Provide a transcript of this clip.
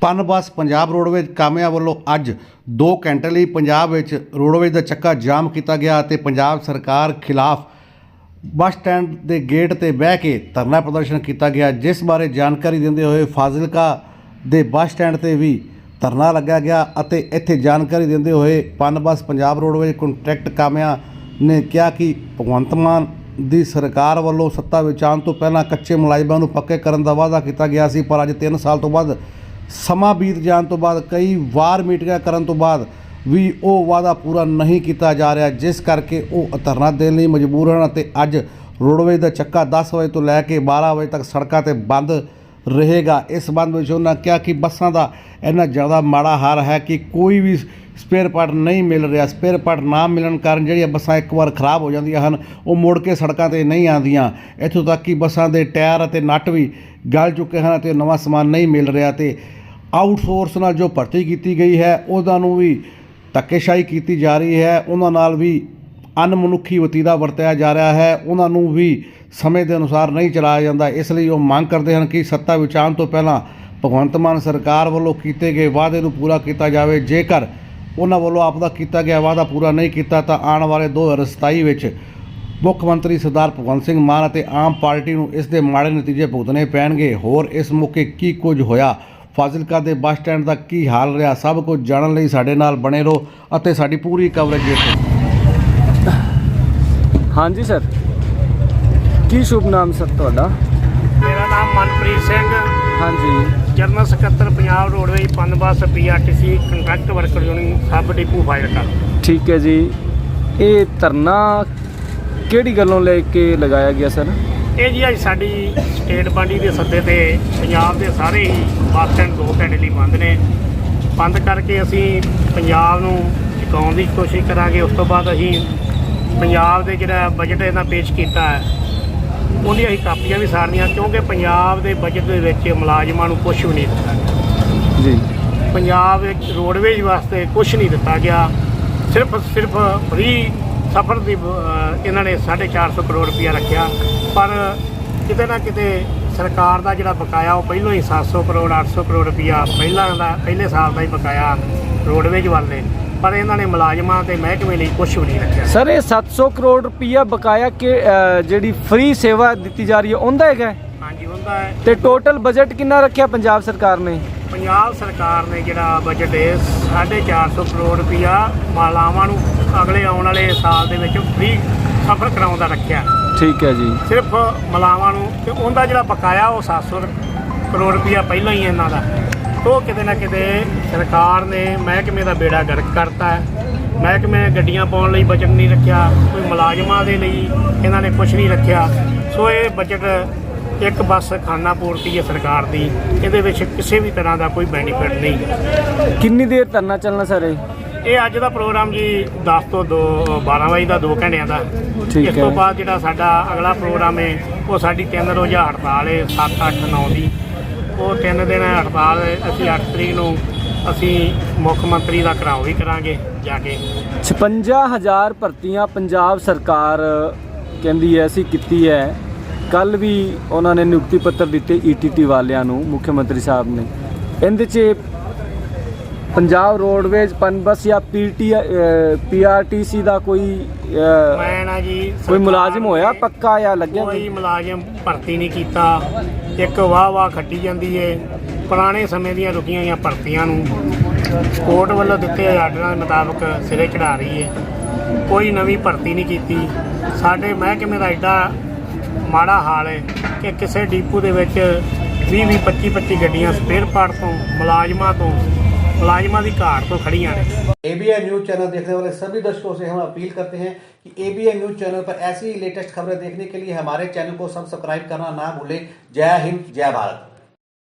ਪਨ ਬੱਸ ਪੰਜਾਬ ਰੋਡਵੇਜ਼ ਕਾਮਿਆਂ ਵੱਲੋਂ ਅੱਜ 2 ਘੰਟੇ ਲਈ ਪੰਜਾਬ ਵਿੱਚ ਰੋਡਵੇਜ਼ ਦਾ ਚੱਕਾ ਜਾਮ ਕੀਤਾ ਗਿਆ ਅਤੇ ਪੰਜਾਬ ਸਰਕਾਰ ਖਿਲਾਫ ਬੱਸ ਸਟੈਂਡ ਦੇ ਗੇਟ ਤੇ ਬਹਿ ਕੇ ਧਰਨਾ ਪ੍ਰਦਰਸ਼ਨ ਕੀਤਾ ਗਿਆ, ਜਿਸ ਬਾਰੇ ਜਾਣਕਾਰੀ ਦਿੰਦੇ ਹੋਏ ਫਾਜ਼ਿਲਕਾ ਦੇ ਬੱਸ ਸਟੈਂਡ ਤੇ ਵੀ ਧਰਨਾ ਲੱਗਿਆ ਗਿਆ ਅਤੇ ਇੱਥੇ ਜਾਣਕਾਰੀ ਦਿੰਦੇ ਹੋਏ ਪਨ ਬੱਸ ਪੰਜਾਬ ਰੋਡਵੇਜ਼ ਕੰਟਰੈਕਟ ਕਾਮਿਆਂ ਨੇ ਕਿਹਾ ਕਿ ਭਗਵੰਤ ਮਾਨ ਦੀ ਸਰਕਾਰ ਵੱਲੋਂ ਸੱਤਾ ਵਿੱਚ ਆਉਣ ਤੋਂ ਪਹਿਲਾਂ ਕੱਚੇ ਮੁਲਾਜ਼ਮਾਂ ਨੂੰ ਪੱਕੇ ਕਰਨ ਦਾ ਵਾਅਦਾ ਕੀਤਾ ਗਿਆ ਸੀ, ਪਰ ਅੱਜ 3 ਸਾਲ ਤੋਂ ਬਾਅਦ ਸਮਾਂ ਬੀਤ ਜਾਣ ਤੋਂ ਬਾਅਦ, ਕਈ ਵਾਰ ਮੀਟਿੰਗਾਂ ਕਰਨ ਤੋਂ ਬਾਅਦ ਵੀ ਉਹ ਵਾਅਦਾ ਪੂਰਾ ਨਹੀਂ ਕੀਤਾ ਜਾ ਰਿਹਾ, ਜਿਸ ਕਰਕੇ ਉਹ ਧਰਨਾ ਦੇਣ ਲਈ ਮਜਬੂਰ ਹਨ ਅਤੇ ਅੱਜ ਰੋਡਵੇਜ਼ ਦਾ ਚੱਕਾ 10 ਵਜੇ ਤੋਂ ਲੈ ਕੇ 12 ਵਜੇ ਤੱਕ ਸੜਕਾਂ ਤੇ ਬੰਦ ਰਹੇਗਾ। ਇਸ ਸੰਬੰਧ ਵਿੱਚ ਉਹਨਾਂ ਕਿਹਾ ਕਿ ਬੱਸਾਂ ਦਾ ਇੰਨਾ ਜ਼ਿਆਦਾ ਮਾੜਾ ਹਾਲ ਹੈ ਕਿ ਕੋਈ ਵੀ ਸਪੇਅਰ ਪਾਰਟ ਨਹੀਂ ਮਿਲ ਰਿਹਾ। ਸਪੇਅਰ ਪਾਰਟ ਨਾ ਮਿਲਣ ਕਾਰਨ ਜਿਹੜੀਆਂ ਬੱਸਾਂ ਇੱਕ ਵਾਰ ਖਰਾਬ ਹੋ ਜਾਂਦੀਆਂ ਹਨ, ਉਹ ਮੁੜ ਕੇ ਸੜਕਾਂ ਤੇ ਨਹੀਂ ਆਉਂਦੀਆਂ। ਇੱਥੋਂ ਤੱਕ ਕਿ ਬੱਸਾਂ ਦੇ ਟਾਇਰ ਅਤੇ ਨਟ ਵੀ ਗਲ ਚੁੱਕੇ ਹਨ ਅਤੇ ਨਵਾਂ ਸਮਾਨ ਨਹੀਂ ਮਿਲ ਰਿਹਾ ਤੇ ਆਊਟਸੋਰਸ ਨਾਲ ਜੋ ਭਰਤੀ ਕੀਤੀ ਗਈ ਹੈ ਉਹਨਾਂ ਨੂੰ ਵੀ ਧੱਕੇਸ਼ਾਹੀ ਕੀਤੀ ਜਾ ਰਹੀ ਹੈ। ਉਹਨਾਂ ਨਾਲ ਵੀ ਅਨਮਨੁੱਖੀ ਵਤੀਰਾ ਵਰਤਿਆ ਜਾ ਰਿਹਾ ਹੈ। ਉਹਨਾਂ ਨੂੰ ਵੀ ਸਮੇਂ ਦੇ ਅਨੁਸਾਰ ਨਹੀਂ ਚਲਾਇਆ ਜਾਂਦਾ। ਇਸ ਲਈ ਉਹ ਮੰਗ ਕਰਦੇ ਹਨ ਕਿ ਸੱਤਾ ਵਿੱਚ ਆਉਣ ਤੋਂ ਪਹਿਲਾਂ ਭਗਵੰਤ ਮਾਨ ਸਰਕਾਰ ਵੱਲੋਂ ਕੀਤੇ ਗਏ ਵਾਅਦੇ ਨੂੰ ਪੂਰਾ ਕੀਤਾ ਜਾਵੇ। ਜੇਕਰ ਉਹਨਾਂ ਵੱਲੋਂ ਆਪਦਾ ਕੀਤਾ ਗਿਆ ਵਾਅਦਾ ਪੂਰਾ ਨਹੀਂ ਕੀਤਾ, ਤਾਂ ਆਉਣ ਵਾਲੇ 2027 ਵਿੱਚ ਮੁੱਖ ਮੰਤਰੀ ਸਰਦਾਰ ਭਗਵੰਤ ਸਿੰਘ ਮਾਨ ਅਤੇ ਆਮ ਪਾਰਟੀ ਨੂੰ ਇਸ ਦੇ ਮਾੜੇ ਨਤੀਜੇ ਭੁਗਤਣੇ ਪੈਣਗੇ। ਹੋਰ ਇਸ ਮੌਕੇ ਕੀ ਕੁਝ ਹੋਇਆ? ਫਾਜ਼ਿਲਕਾ ਦੇ ਬੱਸ ਸਟੈਂਡ ਦਾ ਕੀ ਹਾਲ ਰਿਹਾ? ਸਭ ਕੁਝ ਜਾਣਨ ਲਈ ਸਾਡੇ ਨਾਲ ਬਣੇ ਰਹੋ ਅਤੇ ਸਾਡੀ ਪੂਰੀ ਕਵਰੇਜ ਦੇਖੋ। ਹਾਂਜੀ ਸਰ। ਕੀ ਸ਼ੁਭ ਨਾਮ ਸਰ ਤੁਹਾਡਾ? ਮੇਰਾ ਨਾਮ ਮਨਪ੍ਰੀਤ ਸਿੰਘ। ਹਾਂਜੀ। ਜਨਰਲ ਸਕੱਤਰ Punjab roadways PUNBUS PRTC contract worker union sub depot Fazilka. ਠੀਕ ਹੈ ਜੀ। ਇਹ ਧਰਨਾ ਕਿਹੜੀ ਗੱਲੋਂ ਲੈ ਕੇ ਲਗਾਇਆ ਗਿਆ ਸਰ? ਇਹ ਜੀ ਅੱਜ ਸਾਡੀ ਸਟੇਟ ਬਾਡੀ ਦੇ ਸੱਦੇ ਤੇ ਪੰਜਾਬ ਦੇ ਸਾਰੇ ਹੀ ਬੱਸ ਸਟੈਂਡ ਦੋ ਘੰਟੇ ਲਈ ਬੰਦ ਨੇ। ਬੰਦ ਕਰਕੇ ਅਸੀਂ ਪੰਜਾਬ ਨੂੰ ਚੁਕਾਉਣ ਦੀ ਕੋਸ਼ਿਸ਼ ਕਰਾਂਗੇ। ਉਸ ਤੋਂ ਬਾਅਦ ਅਸੀਂ ਪੰਜਾਬ ਦੇ ਜਿਹੜਾ ਬਜਟ ਇਹਨਾਂ ਪੇਸ਼ ਕੀਤਾ ਹੈ ਉਹਦੀ ਅਸੀਂ ਕਾਪੀਆਂ ਵੀ ਸਾਰਨੀਆਂ ਕਿਉਂਕਿ ਪੰਜਾਬ ਦੇ ਬਜਟ ਦੇ ਵਿੱਚ ਮੁਲਾਜ਼ਮਾਂ ਨੂੰ ਕੁਝ ਵੀ ਨਹੀਂ ਦਿੱਤਾ ਜੀ। ਪੰਜਾਬ ਵਿੱਚ ਰੋਡਵੇਜ਼ ਵਾਸਤੇ ਕੁਝ ਨਹੀਂ ਦਿੱਤਾ ਗਿਆ। ਸਿਰਫ ਸਿਰਫ ਫ੍ਰੀ ਸਫ਼ਰ ਦੀ ਅਹ, ਇਹਨਾਂ ਨੇ 450 ਕਰੋੜ ਰੁਪਇਆ ਰੱਖਿਆ। ਪਰ ਕਿਤੇ ਨਾ ਕਿਤੇ ਸਰਕਾਰ ਦਾ ਜਿਹੜਾ ਬਕਾਇਆ ਉਹ ਪਹਿਲਾਂ ਹੀ 700 ਕਰੋੜ 800 ਕਰੋੜ ਰੁਪਇਆ ਪਹਿਲਾਂ ਦਾ ਪਹਿਲੇ ਸਾਲ ਦਾ ਹੀ ਬਕਾਇਆ ਰੋਡਵੇਜ਼ ਵਾਲੇ ਪਰ ਇਹਨਾਂ ਨੇ ਮੁਲਾਜ਼ਮਾਂ ਤੇ ਮਹਿਕਮੇ ਲਈ ਕੁਝ ਵੀ ਨਹੀਂ ਰੱਖਿਆ। ਸਰ ਇਹ 700 ਕਰੋੜ ਰੁਪਈਆ ਬਕਾਇਆ ਕਿ ਅ, ਜਿਹੜੀ ਫ੍ਰੀ ਸੇਵਾ ਦਿੱਤੀ ਜਾ ਰਹੀ ਹੈ ਉਹਦਾ ਹੈਗਾ ਹੈ? ਹਾਂਜੀ ਹੁੰਦਾ ਹੈ। ਤੇ ਟੋਟਲ ਬਜਟ ਕਿੰਨਾ ਰੱਖਿਆ ਪੰਜਾਬ ਸਰਕਾਰ ਨੇ? ਪੰਜਾਬ ਸਰਕਾਰ ਨੇ ਜਿਹੜਾ ਬਜਟ ਹੈ 450 ਕਰੋੜ ਰੁਪਇਆ ਮਾਲਾਵਾਂ ਨੂੰ ਅਗਲੇ ਆਉਣ ਵਾਲੇ ਸਾਲ ਦੇ ਵਿੱਚ ਫ੍ਰੀ ਸਫ਼ਰ ਕਰਾਉਣ ਦਾ ਰੱਖਿਆ ਠੀਕ ਹੈ ਜੀ। ਸਿਰਫ ਮਲਾਵਾਂ ਨੂੰ ਤੇ ਉਹਦਾ ਜਿਹੜਾ ਬਕਾਇਆ ਉਹ 700 ਕਰੋੜ ਰੁਪਇਆ ਪਹਿਲਾਂ ਹੀ ਇਹਨਾਂ ਦਾ ਉਹ ਕਿਤੇ ਨਾ ਕਿਤੇ ਸਰਕਾਰ ਨੇ ਮਹਿਕਮੇ ਦਾ ਬੇੜਾ ਗਰਕ ਕਰਤਾ ਹੈ। ਮਹਿਕਮੇ ਗੱਡੀਆਂ ਪਾਉਣ ਲਈ ਬਜਟ ਨਹੀਂ ਰੱਖਿਆ ਕੋਈ ਮੁਲਾਜ਼ਮਾਂ ਦੇ ਲਈ ਇਹਨਾਂ ਨੇ ਕੁਝ ਨਹੀਂ ਰੱਖਿਆ। ਸੋ ਇਹ ਬਜਟ ਇੱਕ ਬੱਸ ਖਾਨਾ ਪੂਰਤੀ ਹੈ ਸਰਕਾਰ ਦੀ ਇਹਦੇ ਵਿੱਚ ਕਿਸੇ ਵੀ ਤਰ੍ਹਾਂ ਦਾ ਕੋਈ ਬੈਨੀਫਿਟ ਨਹੀਂ। ਕਿੰਨੀ ਦੇਰ ਧਰਨਾ ਚੱਲਣਾ ਸਰ ਇਹ? ਇਹ ਅੱਜ ਦਾ ਪ੍ਰੋਗਰਾਮ ਜੀ 10 ਤੋਂ 2 12 ਵਜੇ ਦਾ 2 ਘੰਟਿਆਂ ਦਾ। ਇਸ ਤੋਂ। ਬਾਅਦ ਜਿਹੜਾ ਸਾਡਾ ਅਗਲਾ ਪ੍ਰੋਗਰਾਮ ਹੈ ਉਹ ਸਾਡੀ 3 ਰੋਜ਼ਾ ਹੜਤਾਲ ਹੈ 7 8 9 ਦੀ। ਉਹ 3 ਦਿਨ ਹੜਤਾਲ। ਅਸੀਂ 8 ਤਰੀਕ ਨੂੰ ਅਸੀਂ ਮੁੱਖ ਮੰਤਰੀ ਦਾ ਘਰਾਓ ਵੀ ਕਰਾਂਗੇ ਜਾ ਕੇ। 56000 ਭਰਤੀਆਂ ਪੰਜਾਬ ਸਰਕਾਰ ਕਹਿੰਦੀ ਹੈ ਅਸੀਂ ਕੀਤੀ ਹੈ। ਕੱਲ ਵੀ ਉਹਨਾਂ ਨੇ ਨਿਯੁਕਤੀ ਪੱਤਰ ਦਿੱਤੇ ਈਟੀਟੀ ਵਾਲਿਆਂ ਨੂੰ ਮੁੱਖ ਮੰਤਰੀ ਸਾਹਿਬ ਨੇ। ਇਹਦੇ 'ਚ ਪੰਜਾਬ ਰੋਡਵੇਜ਼ ਪਨਬਸ ਜਾਂ ਪੀਟੀ ਪੀਆਰਟੀਸੀ ਦਾ ਕੋਈ ਮੈਂ ਨਾ ਜੀ ਕੋਈ ਮੁਲਾਜ਼ਮ ਹੋਇਆ? ਪੱਕਾ ਜਾਂ ਲੱਗਿਆ? ਕੋਈ ਮੁਲਾਜ਼ਮ ਭਰਤੀ ਨਹੀਂ ਕੀਤਾ। ਇੱਕ ਵਾਹ ਵਾਹ ਖੱਟੀ ਜਾਂਦੀ ਏ। ਪੁਰਾਣੇ ਸਮੇਂ ਦੀਆਂ ਰੁਕੀਆਂ ਹੋਈਆਂ ਭਰਤੀਆਂ ਨੂੰ ਕੋਰਟ ਵੱਲੋਂ ਦਿੱਤੇ ਆਰਡਰਾਂ ਦੇ ਮੁਤਾਬਕ ਸਿਰੇ ਚੜਾ ਰਹੀ ਏ। ਕੋਈ ਨਵੀਂ ਭਰਤੀ ਨਹੀਂ ਕੀਤੀ। ਸਾਡੇ ਮਹਿਕਮੇ ਦਾ ਐਡਾ ਮਾੜਾ ਹਾਲ ਹੈ ਕਿ ਕਿਸੇ ਡੀਪੂ ਦੇ ਵਿੱਚ 20 20 25 25 ਗੱਡੀਆਂ ਸਪੇਅਰ ਪਾਰਟ ਤੋਂ ਮੁਲਾਜ਼ਮਾਂ ਤੋਂ ਮੁਲਾਜ਼ਮਾਂ ਦੀ ਘਾਟ ਤੋਂ ਖੜੀਆਂ ਨੇ एबीएन न्यूज चैनल देखने वाले सभी दर्शकों से हम अपील करते हैं कि एबीएन न्यूज चैनल पर ऐसी ही लेटेस्ट खबरें देखने के लिए हमारे चैनल को सब्सक्राइब करना ना भूलें जय हिंद जय भारत